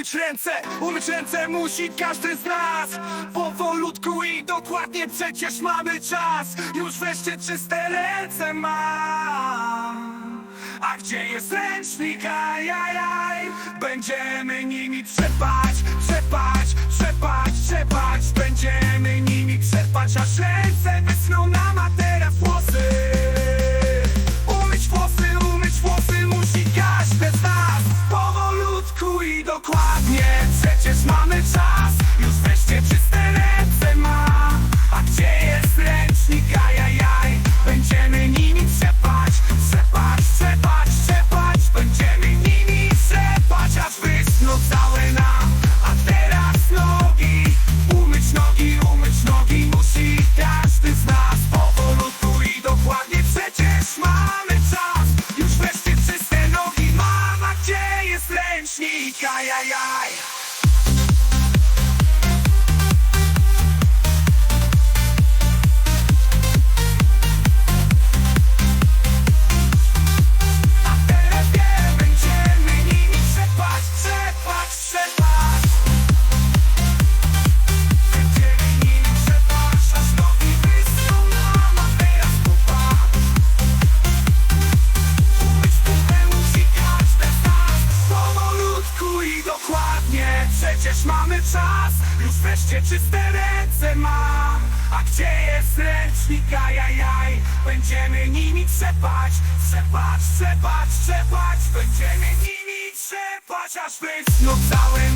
umyć ręce, umyć ręce musi każdy z nas. Powolutku i dokładnie przecież mamy czas. Już weźcie czyste ręce mam. A gdzie jest ręcznik, ajajaj. Będziemy nimi trzepać, trzepać, trzepać, trzepać. Będziemy przecież mamy czas Już weźcie czyste ręce mam A gdzie jest ręcznik, ajajaj? Będziemy nimi trzepać, trzepać, trzepać, trzepać. Będziemy nimi trzepać, aż wyschną całe nam A teraz nogi, umyć nogi, umyć nogi Musi każdy z nas. Powolutku i dokładnie Przecież mamy czas, już weźcie czyste nogi Mama, gdzie jest ręcznik, ajajaj przecież mamy czas. Już weźcie czyste ręce mam A gdzie jest ręcznik, ajajaj. Będziemy nimi trzepać, trzepać, trzepać, trzepać. Będziemy nimi trzepać, aż wyschną całe